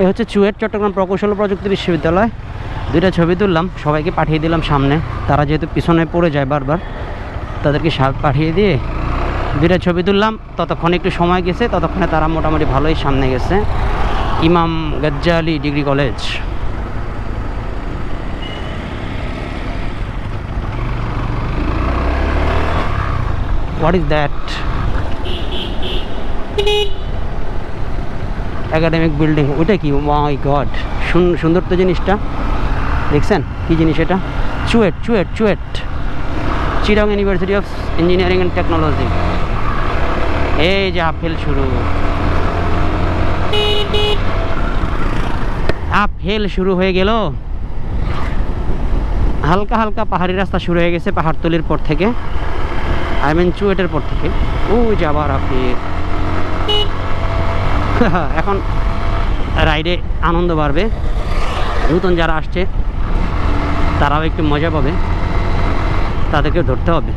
এ হচ্ছে চুয়েট চট্টগ্রাম প্রকৌশল প্রযুক্তি বিশ্ববিদ্যালয়। দুইটা ছবি তুললাম, সবাইকে পাঠিয়ে দিলাম সামনে। তারা যেহেতু পিছনে পড়ে যায় বারবার, তাদেরকে পাঠিয়ে দিয়ে দুইটা ছবি তুললাম। ততক্ষণে একটু সময় গেছে, ততক্ষণে তারা মোটামুটি ভালোই সামনে গেছে। Imam Gazzali degree college. What is that academic building ওইটা কি? মাই গড সুন্দর তো জিনিসটা। দেখছেন? কি জিনিস এটা? CUET CUET CUET. চিরং university of engineering and technology এই যে আপেল শুরু। আপেল শুরু হয়ে গেল। হালকা হালকা পাহাড়ি রাস্তা শুরু হয়ে গেছে পাহাড়তলির পর থেকে। আই মিন চুয়েটের পর থেকে। ও, যাবার আপেল। এখন রাইডে আনন্দ বাড়বে। নতুন যারা আসছে তারাও একটু মজা পাবে। তাদেরকে ধরতে হবে।